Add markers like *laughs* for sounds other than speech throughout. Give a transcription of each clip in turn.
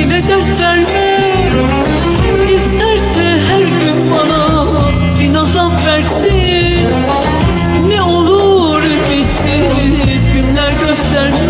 içine dert verme İsterse her gün bana bin azap versin. Ne olur ümitsiz günler gösterme.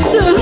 Oh.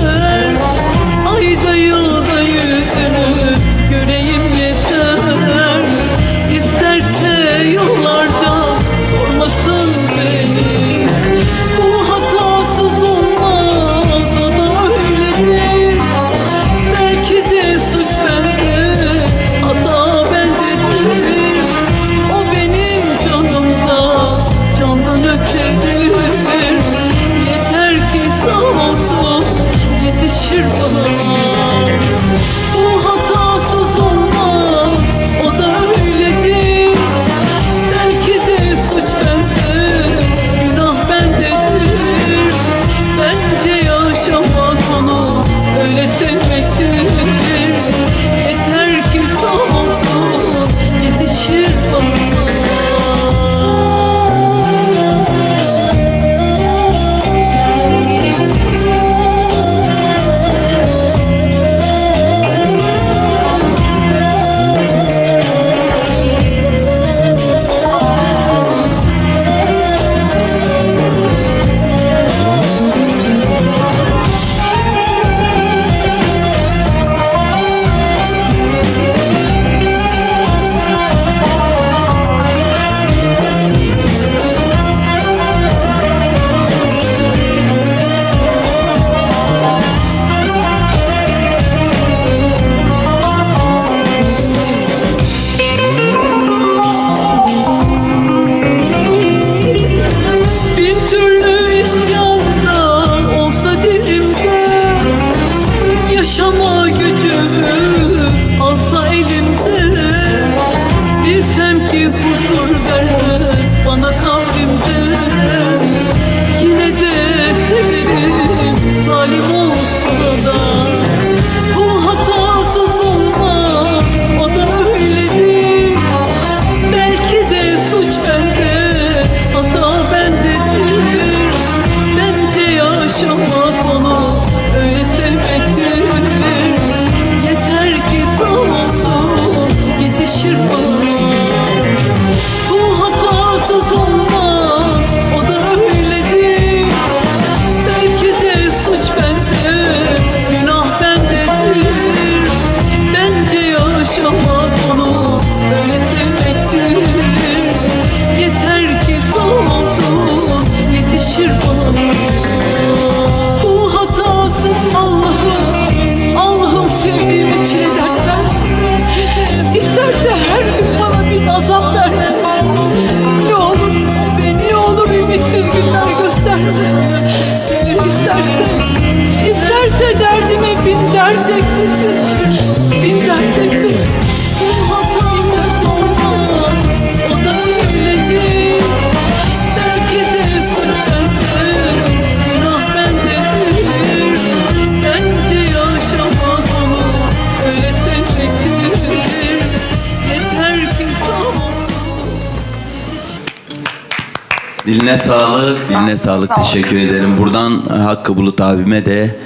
Diline sağlık, diline sağlık. Teşekkür ederim. Buradan Hakkı Bulut abime de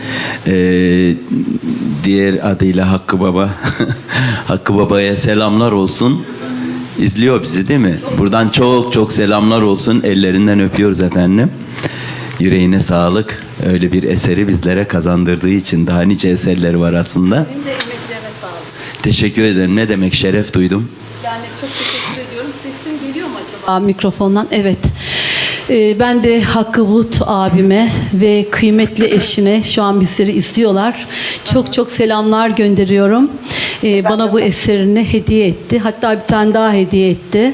e, diğer adıyla Hakkı Baba, *laughs* Hakkı Baba'ya selamlar olsun. İzliyor bizi değil mi? Buradan çok çok selamlar olsun. Ellerinden öpüyoruz efendim. Yüreğine sağlık. Öyle bir eseri bizlere kazandırdığı için daha nice eserleri var aslında. Benim de emeklerine sağlık. Teşekkür ederim. Ne demek şeref duydum. Yani çok teşekkür ediyorum. Sesim geliyor mu acaba? Mikrofondan evet. Ee, ben de Hakkı Bulut abime ve kıymetli eşine şu an bizleri izliyorlar. Çok çok selamlar gönderiyorum. Ee, bana bu eserini hediye etti. Hatta bir tane daha hediye etti.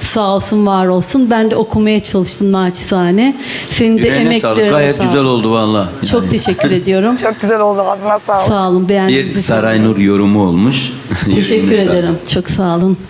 Sağ olsun var olsun. Ben de okumaya çalıştım naçizane. Senin de Yüreğine sağlık. emeklerine Gayet sağlık. güzel oldu valla. Çok teşekkür ediyorum. *laughs* Çok güzel oldu ağzına sağlık. Sağ olun. Bir Beğendiğiniz için. Saray Nur yorumu olmuş. *laughs* Teşekkür sağlık. ederim. Çok sağ olun.